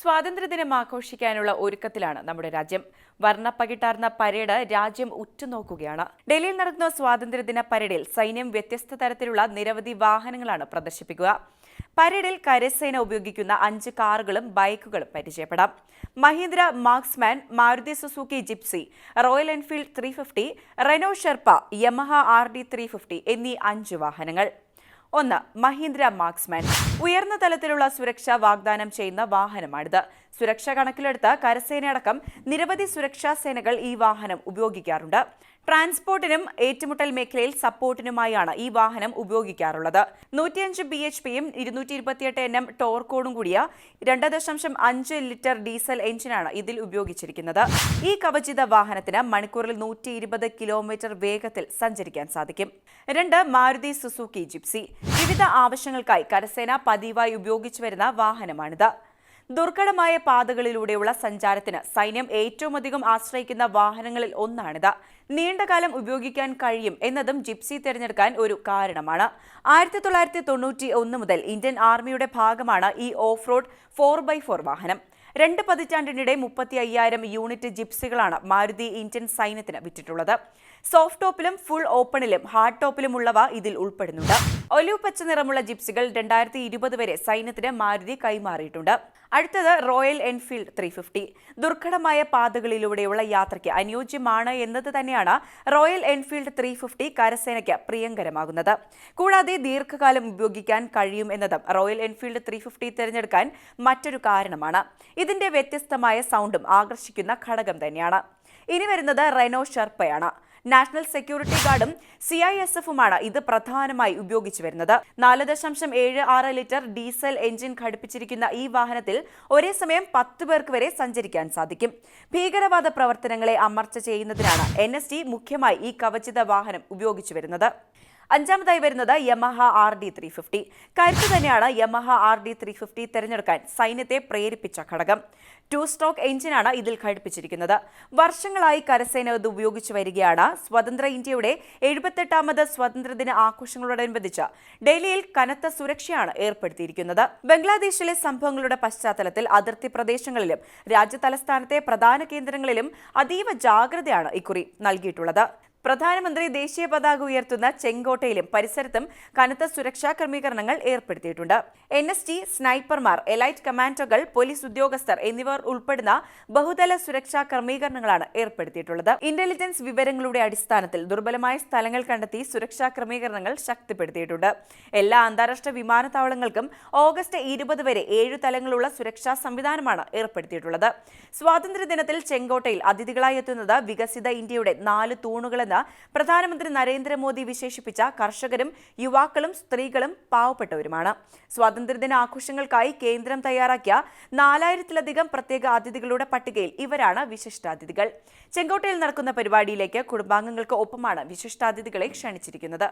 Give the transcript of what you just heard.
സ്വാതന്ത്ര്യദിനം ആഘോഷിക്കാനുള്ള ഒരുക്കത്തിലാണ് നമ്മുടെ രാജ്യം. വർണപ്പകിട്ടാർന്ന പരേഡ് രാജ്യം ഉറ്റുനോക്കുകയാണ്. ഡൽഹിയിൽ നടക്കുന്ന സ്വാതന്ത്ര്യദിന പരേഡിൽ സൈന്യം വ്യത്യസ്ത തരത്തിലുള്ള നിരവധി വാഹനങ്ങളാണ് പ്രദർശിപ്പിക്കുക. പരേഡിൽ കരസേന ഉപയോഗിക്കുന്ന അഞ്ച് കാറുകളും ബൈക്കുകളും പരിചയപ്പെടാം. Mahindra Marksman Maruti Suzuki Gypsy Royal Enfield three fifty Renault Sherpa Yamaha R D three fifty എന്നീ അഞ്ച് വാഹനങ്ങൾ. ഒന്ന് മഹീന്ദ്ര മാക്സ്മാൻ ഉയർന്ന തലത്തിലുള്ള സുരക്ഷ വാഗ്ദാനം ചെയ്യുന്ന വാഹനമാണിത്. സുരക്ഷ കണക്കിലെടുത്ത് കരസേനയടക്കം നിരവധി സുരക്ഷാ സേനകൾ ഈ വാഹനം ഉപയോഗിക്കാറുണ്ട്. ട്രാൻസ്പോർട്ടിനും ഏറ്റുമുട്ടൽ മേഖലയിൽ സപ്പോർട്ടിനുമായാണ് ഈ വാഹനം ഉപയോഗിക്കാറുള്ളത്. നൂറ്റിയഞ്ച് ബി എച്ച് പിയും ഇരുന്നൂറ്റി ഇരുപത്തിയെട്ട് എൻ എം ടോർക്കോടും കൂടിയ രണ്ട് ദശാംശം അഞ്ച് ലിറ്റർ ഡീസൽ എഞ്ചിനാണ് ഇതിൽ ഉപയോഗിച്ചിരിക്കുന്നത്. ഈ കവചിത വാഹനത്തിന് മണിക്കൂറിൽ നൂറ്റി ഇരുപത് കിലോമീറ്റർ വേഗത്തിൽ സഞ്ചരിക്കാൻ സാധിക്കും. രണ്ട് മാരുതി സുസുക്കി ജിപ്സി. വിവിധ ആവശ്യങ്ങൾക്കായി കരസേന പതിവായി ഉപയോഗിച്ചു വരുന്ന വാഹനമാണിത്. ദുർഘടമായ പാതകളിലൂടെയുള്ള സഞ്ചാരത്തിന് സൈന്യം ഏറ്റവും അധികം ആശ്രയിക്കുന്ന വാഹനങ്ങളിൽ ഒന്നാണിത്. നീണ്ടകാലം ഉപയോഗിക്കാൻ കഴിയും എന്നതും ജിപ്സി തിരഞ്ഞെടുക്കാൻ ഒരു കാരണമാണ്. ആയിരത്തി തൊള്ളായിരത്തി തൊണ്ണൂറ്റി ഒന്ന് മുതൽ ഇന്ത്യൻ ആർമിയുടെ ഭാഗമാണ് ഈ off road four by four വാഹനം. രണ്ട് പതിറ്റാണ്ടിനിടെ മുപ്പത്തി അയ്യായിരം യൂണിറ്റ് ജിപ്സികളാണ് മാരുതി ഇന്ത്യൻ സൈന്യത്തിന് വിറ്റിട്ടുള്ളത്. സോഫ്റ്റ് ടോപ്പിലും ഫുൾ ഓപ്പണിലും ഹാർഡ് ടോപ്പിലുമുള്ളവ ഇതിൽ ഉൾപ്പെടുന്നുണ്ട്. ഒലിവ് പച്ച നിറമുള്ള ജിപ്സികൾ രണ്ടായിരത്തി ഇരുപത് വരെ സൈന്യത്തിന് മാരുതി കൈമാറിയിട്ടുണ്ട്. അടുത്തത് റോയൽ എൻഫീൽഡ് ത്രീ ഫിഫ്റ്റി ദുർഘടമായ പാതകളിലൂടെയുള്ള യാത്രയ്ക്ക് അനുയോജ്യമാണ് എന്നത് തന്നെയാണ് റോയൽ എൻഫീൽഡ് ത്രീ ഫിഫ്റ്റി കരസേനയ്ക്ക് പ്രിയങ്കരമാകുന്നത്. കൂടാതെ ദീർഘകാലം ഉപയോഗിക്കാൻ കഴിയും എന്നതും റോയൽ എൻഫീൽഡ് ത്രീ ഫിഫ്റ്റി തിരഞ്ഞെടുക്കാൻ മറ്റൊരു കാരണമാണ്. ഇതിന്റെ വ്യത്യസ്തമായ സൗണ്ടും ആകർഷിക്കുന്ന ഘടകം തന്നെയാണ്. ഇനി വരുന്നത് റെനോ ഷെർപ്പയാണ്. നാഷണൽ സെക്യൂരിറ്റി ഗാർഡും സി ഐ എസ് എഫുമാണ് ഇത് പ്രധാനമായി ഉപയോഗിച്ചു വരുന്നത്. നാല് ദശാംശം ഏഴ് ആറ് ലിറ്റർ ഡീസൽ എഞ്ചിൻ ഘടിപ്പിച്ചിരിക്കുന്ന ഈ വാഹനത്തിൽ ഒരേ സമയം പത്ത് പേർക്ക് വരെ സഞ്ചരിക്കാൻ സാധിക്കും. ഭീകരവാദ പ്രവർത്തനങ്ങളെ അമർച്ച ചെയ്യുന്നതിനാണ് എൻ മുഖ്യമായി ഈ കവചിത വാഹനം ഉപയോഗിച്ചു വരുന്നത്. അഞ്ചാമതായി വരുന്നത് Yamaha R D three fifty കരുത്ത് തന്നെയാണ് Yamaha R D three fifty തിരഞ്ഞെടുക്കാൻ സൈന്യത്തെ പ്രേരിപ്പിച്ച ഘടകം. ടു സ്ട്രോക്ക് എഞ്ചിനാണ് ഇതിൽ ഘടിപ്പിച്ചിരിക്കുന്നത്. വർഷങ്ങളായി കരസേന ഇത് ഉപയോഗിച്ചു വരികയാണ്. സ്വതന്ത്ര ഇന്ത്യയുടെ എഴുപത്തെട്ടാമത് സ്വാതന്ത്ര്യദിന ആഘോഷങ്ങളോടനുബന്ധിച്ച് ഡൽഹിയിൽ കനത്ത സുരക്ഷയാണ് ഏർപ്പെടുത്തിയിരിക്കുന്നത്. ബംഗ്ലാദേശിലെ സംഭവങ്ങളുടെ പശ്ചാത്തലത്തിൽ അതിർത്തി പ്രദേശങ്ങളിലും രാജ്യതലസ്ഥാനത്തെ പ്രധാന കേന്ദ്രങ്ങളിലും അതീവ ജാഗ്രതയാണ് ഇക്കുറി നൽകിയിട്ടുള്ളത്. പ്രധാനമന്ത്രി ദേശീയ പതാക ഉയർത്തുന്ന ചെങ്കോട്ടയിലും പരിസരത്തും കനത്ത സുരക്ഷാ ക്രമീകരണങ്ങൾ ഏർപ്പെടുത്തിയിട്ടുണ്ട്. എൻ എസ് ടി സ്നൈപ്പർമാർ എലൈറ്റ് കമാൻഡോകൾ പോലീസ് ഉദ്യോഗസ്ഥർ എന്നിവർ ഉൾപ്പെടുന്ന ബഹുതല സുരക്ഷാ ക്രമീകരണങ്ങളാണ് ഏർപ്പെടുത്തിയിട്ടുള്ളത്. ഇന്റലിജൻസ് വിവരങ്ങളുടെ അടിസ്ഥാനത്തിൽ ദുർബലമായ സ്ഥലങ്ങൾ കണ്ടെത്തി സുരക്ഷാ ക്രമീകരണങ്ങൾ ശക്തിപ്പെടുത്തിയിട്ടുണ്ട്. എല്ലാ അന്താരാഷ്ട്ര വിമാനത്താവളങ്ങൾക്കും ഓഗസ്റ്റ് ഇരുപത് വരെ ഏഴ് തലങ്ങളുള്ള സുരക്ഷാ സംവിധാനമാണ് ഏർപ്പെടുത്തിയിട്ടുള്ളത്. സ്വാതന്ത്ര്യദിനത്തിൽ ചെങ്കോട്ടയിൽ അതിഥികളായി എത്തുന്നത് വികസിത ഇന്ത്യയുടെ നാല് തൂണുകളെന്ന് പ്രധാനമന്ത്രി നരേന്ദ്രമോദി വിശേഷിപ്പിച്ച കർഷകരും യുവാക്കളും സ്ത്രീകളും പാവപ്പെട്ടവരുമാണ്. സ്വാതന്ത്ര്യദിന ആഘോഷങ്ങൾക്കായി കേന്ദ്രം തയ്യാറാക്കിയ നാലായിരത്തിലധികം പ്രത്യേക അതിഥികളുടെ പട്ടികയിൽ ഇവരാണ് വിശിഷ്ടാതിഥികൾ. ചെങ്കോട്ടയിൽ നടക്കുന്ന പരിപാടിയിലേക്ക് കുടുംബാംഗങ്ങൾക്ക് ഒപ്പമാണ് വിശിഷ്ടാതിഥികളെ ക്ഷണിച്ചിരിക്കുന്നത്.